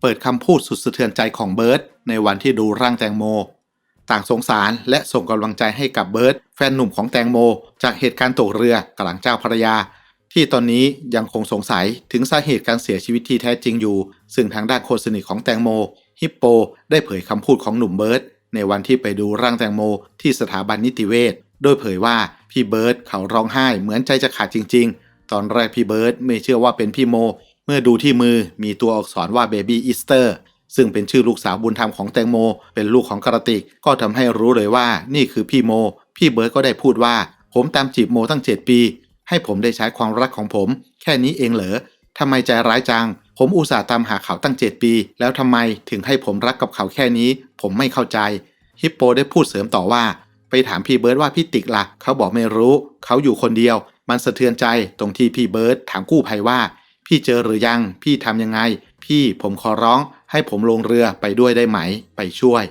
เปิดคำพูดสุดสะเทือนใจของเบิร์ตในวันที่ดูร่างแตงโม ต่างสงสารและส่งกำลังใจให้กับเบิร์ตแฟนหนุ่มของแตงโม จากเหตุการณ์ตกเรือกลางเจ้าพระยา ที่ตอนนี้ยังคงสงสัยถึงสาเหตุการเสียชีวิตที่แท้จริงอยู่ ซึ่งทางด้านโคสนิทของแตงโม ฮิปโป ได้เผยคำพูดของหนุ่มเบิร์ตในวันที่ไปดูร่างแตงโม ที่สถาบันนิติเวชโดยเผยว่าพี่เบิร์ตเขาร้องไห้เหมือนใจจะขาดจริง ๆ ตอนแรกพี่เบิร์ตไม่เชื่อว่าเป็นพี่โม เมื่อดูที่มือมีตัวอักษรว่า Baby Easter ซึ่งเป็นชื่อลูกสาวบุญธรรมของแตงโม เป็นลูกของกระติก ก็ทำให้รู้เลยว่านี่คือพี่โม พี่เบิร์ตก็ได้พูดว่า ผมตามจีบโมตั้ง 7 ปี ให้ผมได้ใช้ความรักของผม แค่นี้เองเหรอทำไมใจร้ายจัง ผมอุตส่าห์ตามหาเขาตั้ง 7 ปี แล้วทำไมถึงให้ผมรักกับเขาแค่นี้ ผมไม่เข้าใจ ฮิปโปได้พูดเสริมต่อว่า ไปถามพี่เบิร์ดว่าพี่ติ๊กละ่ะ เขาบอกไม่รู้ เขาอยู่คนเดียว มันสะเทือนใจตรงที่พี่เบิร์ดถามกู้ภัยว่า พี่เจอหรือยัง พี่ทำยังไง พี่ผมขอร้อง ให้ผมลงเรือไปด้วยได้ไหม ไปช่วย